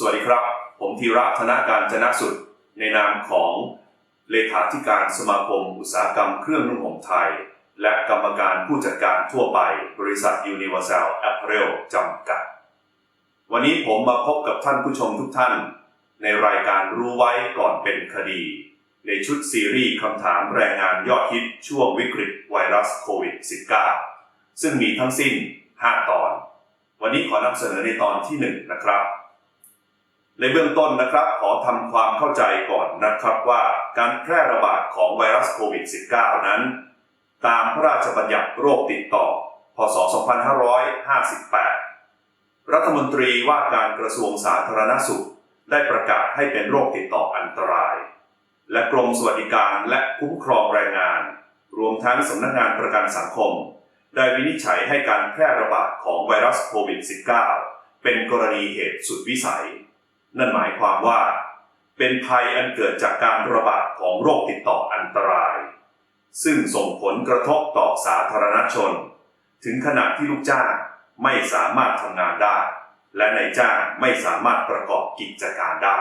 สวัสดีครับ ผมธีระธนการจนะสุด ในนามของเลขาธิการสมาคม อุตสาหกรรมเครื่องนุ่งห่มไทย และกรรมการผู้จัดการทั่วไปบริษัท Universal Apparel จำกัด วันนี้ผมมาพบกับท่านผู้ชมทุกท่าน ในรายการรู้ไว้ก่อนเป็นคดี ในชุดซีรีส์คำถามแรงงานยอดฮิตช่วงวิกฤตไวรัสโควิด -19 ซึ่งมีทั้งสิ้น 5 ตอน วันนี้ขอนำเสนอในตอนที่ 1 นะครับ ในเบื้องต้นนะครับขอทำความเข้าใจก่อนนะครับว่าการแพร่ระบาดของไวรัสโควิด -19 นั้น ตามพระราชบัญญัติโรคติดต่อ พศ 2558 รัฐมนตรีว่าการกระทรวงสาธารณสุข ได้ประกาศให้เป็นโรคติดต่ออันตราย และกรมสวัสดิการและคุ้มครองแรงงาน รวมทั้งสำนักงานประกันสังคม ได้วินิจฉัยให้การแพร่ระบาดของไวรัสโควิด -19 เป็นกรณีเหตุสุดวิสัย นั่นหมายความว่า เป็นภัยอันเกิดจากการระบาดของโรคติดต่ออันตราย ซึ่งส่งผลกระทบต่อสาธารณชน ถึงขนาดที่ลูกจ้างไม่สามารถทำงานได้ และนายจ้างไม่สามารถประกอบกิจการได้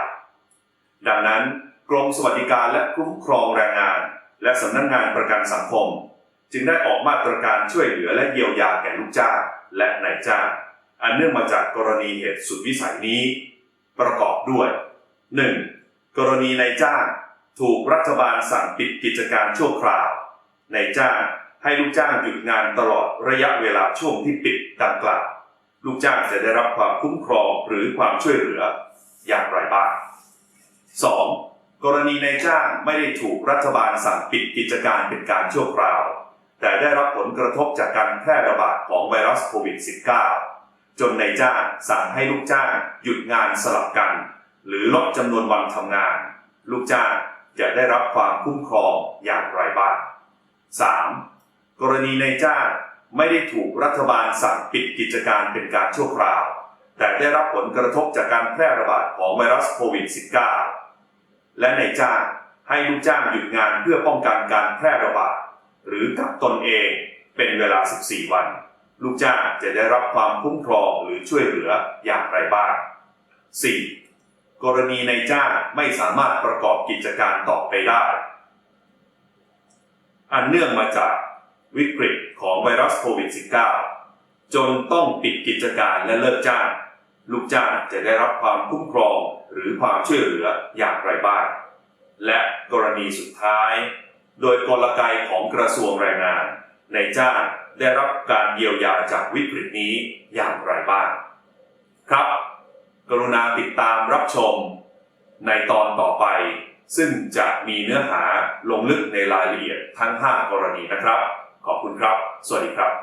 ดังนั้นกรมสวัสดิการและคุ้มครองแรงงาน และสำนักงานประกันสังคม จึงได้ออกมาตรการช่วยเหลือและเยียวยาแก่ลูกจ้างและนายจ้าง อันเนื่องมาจากกรณีเหตุสุดวิสัยนี้ ประกอบด้วย 1. กรณีนายจ้างถูกรัฐบาลสั่งปิดกิจการชั่วคราวนายจ้างให้ลูกจ้างหยุดงานตลอดระยะเวลาช่วงที่ปิดดังกล่าว ลูกจ้างจะได้รับความคุ้มครองหรือความช่วยเหลืออย่างไรบ้าง 2. กรณีนายจ้างไม่ได้ถูกรัฐบาลสั่งปิดกิจการเป็นการชั่วคราว แต่ได้รับผลกระทบจากการแพร่ระบาดของไวรัสโควิด -19 จนนายจ้างสั่งให้ลูกจ้างหยุดงานสลับกัน หรือลดจำนวนวันทำงาน ลูกจ้างจะได้รับความคุ้มครองอย่างไรบ้าง 3. กรณีนายจ้างไม่ได้ถูกรัฐบาลสั่งปิดกิจการเป็นการชั่วคราว แต่ได้รับผลกระทบจากการแพร่ระบาดของไวรัสโควิด -19 และนายจ้างให้ลูกจ้างหยุดงานเพื่อป้องกันการแพร่ระบาดหรือกักตนเองเป็นเวลา 14 วัน ลูกจ้างจะได้รับความคุ้มครองหรือช่วยเหลืออย่างไรบ้าง 4. กรณีในจ้างไม่สามารถประกอบกิจการต่อไปได้ อันเนื่องมาจากวิกฤตของไวรัสโควิด -19 จนต้องปิดกิจการและเลิกจ้าง ลูกจ้างจะได้รับความคุ้มครองหรือความช่วยเหลืออย่างไรบ้าง และกรณีสุดท้าย โดยกลไกของกระทรวงแรงงานในจ้าง ได้รับการเยียวยาจากวิกฤตนี้อย่างไรบ้าง ครับ กรุณาติดตามรับชม ในตอนต่อไป ซึ่งจะมีเนื้อหาลงลึกในรายละเอียดทั้ง 5 กรณีนะครับ ขอบคุณครับ สวัสดีครับ